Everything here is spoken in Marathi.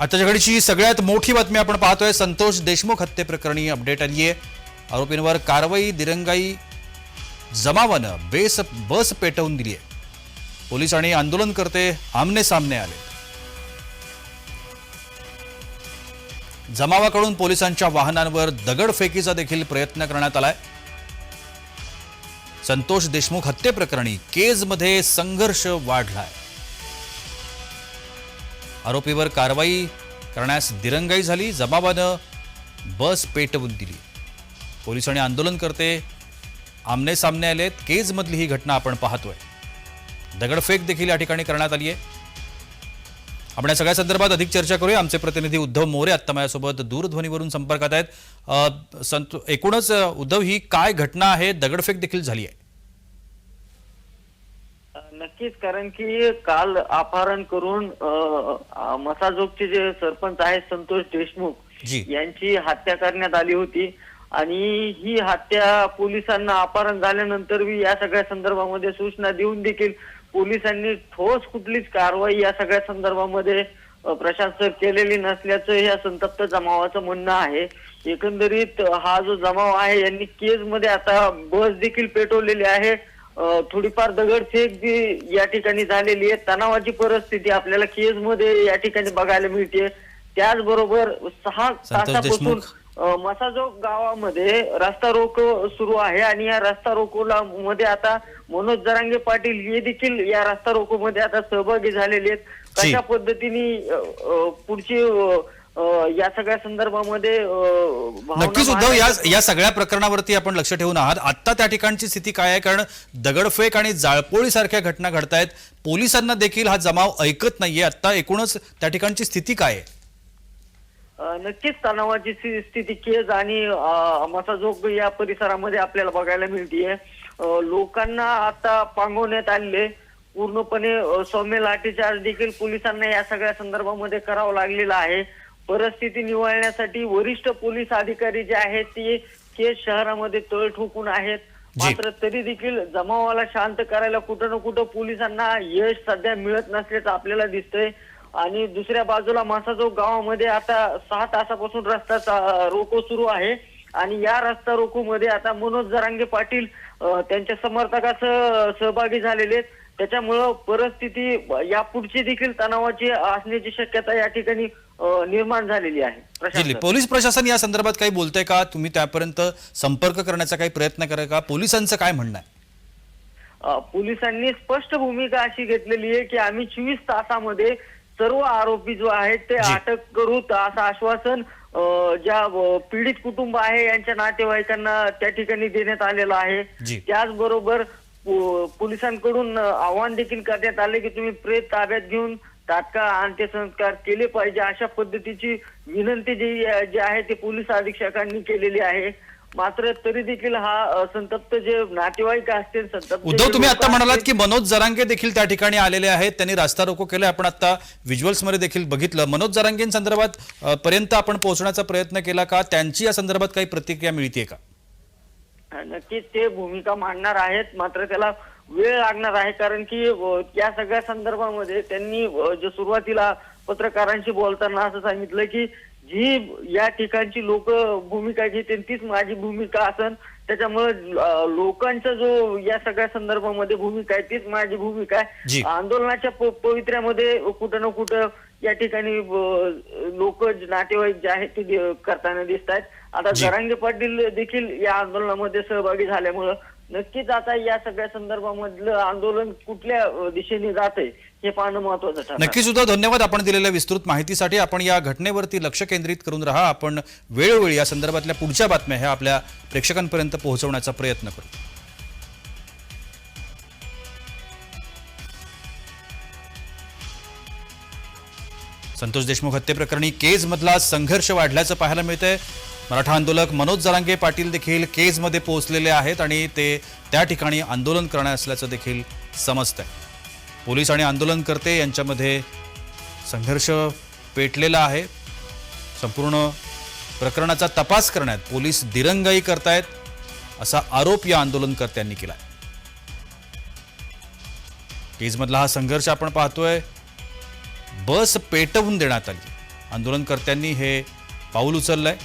आताच्या घडीची सगळ्यात मोठी बातमी आपण पाहतोय. संतोष देशमुख हत्येप्रकरणी अपडेट आली आहे आरोपींवर कारवाई दिरंगाई जमावानं बेस बस पेटवून दिली आहे पोलीस आणि आंदोलनकर्ते आमने सामने आले. जमावाकडून पोलिसांच्या वाहनांवर दगडफेकीचा देखील प्रयत्न करण्यात आलाय. संतोष देशमुख हत्येप्रकरणी केजमध्ये संघर्ष वाढलाय. आरोपीवर कारवाई करण्यास दिरंगाई झाली. जमावानं बस पेटवून दिली. पोलीस आणि आंदोलनकर्ते आमने सामने आलेत. केजमधली ही घटना आपण पाहतोय. दगडफेक देखील या ठिकाणी करण्यात आली आहे आपण या सगळ्या संदर्भात अधिक चर्चा करूया. आमचे प्रतिनिधी उद्धव मोरे आत्ता माझ्यासोबत दूरध्वनीवरून संपर्कात आहेत. संत एकूणच उद्धव ही काय घटना आहे? दगडफेक देखील झाली आहे नक्कीच कारण की काल अपहरण करून मसाजोगचे जे सरपंच आहेत संतोष देशमुख यांची हत्या करण्यात आली होती. आणि ही हत्या पोलिसांना अपहरण झाल्यानंतर बी या सगळ्या संदर्भामध्ये सूचना देऊन देखील पोलिसांनी ठोस कुठलीच कारवाई या सगळ्या संदर्भामध्ये अ, प्रशासन केलेली नसल्याचं या संतप्त जमावाचं म्हणणं आहे. एकंदरीत हा जो जमाव आहे यांनी केजमध्ये आता बस देखील पेटवलेली आहे. थोडीफार दगडफेक जी या ठिकाणी झालेली आहे तणावाची परिस्थिती आपल्याला केजमध्ये या ठिकाणी बघायला मिळते. त्याचबरोबर सहा तासापासून मसाजोग गावामध्ये रस्ता रोको सुरू आहे आणि या रस्ता रोकोला मध्ये आता मनोज जरांगे पाटील हे देखील या रस्ता रोको मध्ये आता सहभागी झालेले आहेत. कशा पद्धतीने पुढची या सगळ्या संदर्भामध्ये नक्कीच उद्धव या या सगळ्या प्रकरणावरती आपण लक्ष ठेवून आहात. आत्ता त्या ठिकाणची स्थिती काय आहे? कारण दगडफेक आणि जाळपोळी सारख्या घटना घडतायत. पोलिसांना देखील हा जमाव ऐकत नाहीये. आता एकूणच त्या ठिकाणची स्थिती काय आहे? नक्कीच तणावाची स्थिती केज आणि मसाजोग या परिसरामध्ये आपल्याला बघायला मिळतीये. लोकांना आता पांगवण्यात आलेले पूर्णपणे सौम्य लाठीचार्ज देखील पोलिसांना या सगळ्या संदर्भामध्ये करावं लागलेला आहे. परिस्थिती निवळण्यासाठी वरिष्ठ पोलीस अधिकारी जे आहेत ते केज शहरामध्ये तळ ठोकून आहेत. मात्र तरी देखील जमावाला शांत करायला कुठं ना कुठं पोलिसांना यश सध्या मिळत नसल्याचं आपल्याला दिसतंय. आणि दुसऱ्या बाजूला मासाजोग गावामध्ये आता सहा तासापासून रस्ता रोको सुरू आहे. आणि या रस्ता रोको मध्ये आता मनोज जरांगे पाटील त्यांच्या समर्थकाचं सहभागी झालेले आहेत. त्याच्यामुळं परिस्थिती या पुढची देखील तणावाची असण्याची शक्यता या ठिकाणी निर्माण झालेली आहे. पोलीस प्रशासन या संदर्भात काही बोलतंय का? तुम्ही त्यापर्यंत संपर्क करण्याचा काही प्रयत्न करा का? पोलिसांचं काय म्हणणं आहे? पोलिसांनी स्पष्ट भूमिका अशी घेतलेली आहे की आम्ही चोवीस तासामध्ये सर्व आरोपी जो आहेत ते. अटक करू असं आश्वासन ज्या पीडित कुटुंब आहे यांच्या नातेवाईकांना त्या ठिकाणी देण्यात आलेलं आहे. त्याचबरोबर पोलिसांकडून आवाहन देखील करण्यात आले की तुम्ही प्रेत ताब्यात घेऊन तात्काळ अंत्यसंस्कार केले पाहिजे अशा पद्धतीची विनंती जी जी आहे ते पोलीस अधीक्षकांनी केलेली आहे. मात्र तरी देखील हा संतप्त जे नातेवाईक असतील संतप्त उद्धव तुम्ही आता म्हणालात की मनोज जरांगे देखील त्या ठिकाणी आलेले आहेत. त्यांनी रास्ता रोको केलाय आपण आता व्हिज्युअल्समध्ये देखील बघितलं. मनोज जरांगेंसंदर्भात पर्यंत आपण पोहोचण्याचा प्रयत्न केला का? त्यांची या संदर्भात काही प्रतिक्रिया मिळते का? नक्कीच ते भूमिका मांडणार आहेत मात्र त्याला वेळ लागणार आहे कारण की या सगळ्या संदर्भामध्ये त्यांनी जे सुरुवातीला पत्रकारांशी बोलताना असं सांगितलं की जी या ठिकाणची लोक भूमिका घेतील तीच माझी भूमिका असन त्याच्यामुळे लोकांचा जो या सगळ्या संदर्भामध्ये भूमिका आहे तीच माझी भूमिका. आहे आंदोलनाच्या पवित्र्यामध्ये कुठं ना कुठं या ठिकाणी लोक नातेवाईक जे आहेत ते करताना दिसत आहेत आता. जरांगे पाटील देखील या आंदोलनामध्ये सहभागी झाल्यामुळं नक्कीच आता या सगळ्या संदर्भामधलं आंदोलन कुठल्या दिशेने जात आहे हे पाहणं महत्वाचं नक्कीच उद्धव धन्यवाद आपण दिलेल्या विस्तृत माहितीसाठी. आपण या घटनेवरती लक्ष केंद्रित करून राहा. आपण वेळोवेळी या संदर्भातल्या पुढच्या बातम्या ह्या आपल्या प्रेक्षकांपर्यंत पोहोचवण्याचा प्रयत्न करू. संतोष देशमुख हत्येप्रकरणी केजमधला संघर्ष वाढल्याचं पाहायला मिळतंय. मराठा आंदोलक मनोज जरांगे पाटील देखील केजमध्ये पोहोचलेले आहेत आणि ते त्या ठिकाणी आंदोलन करणार असल्याचं देखील समजतंय. पोलीस आणि आंदोलनकर्ते यांच्यामध्ये संघर्ष पेटलेला आहे. संपूर्ण प्रकरणाचा तपास करण्यात पोलीस दिरंगाई करतायत असा आरोप या आंदोलनकर्त्यांनी केला केजमधला हा संघर्ष आपण पाहतोय. बस पेटवून देण्यात आली. आंदोलनकर्त्यांनी हे पाऊल उचललं आहे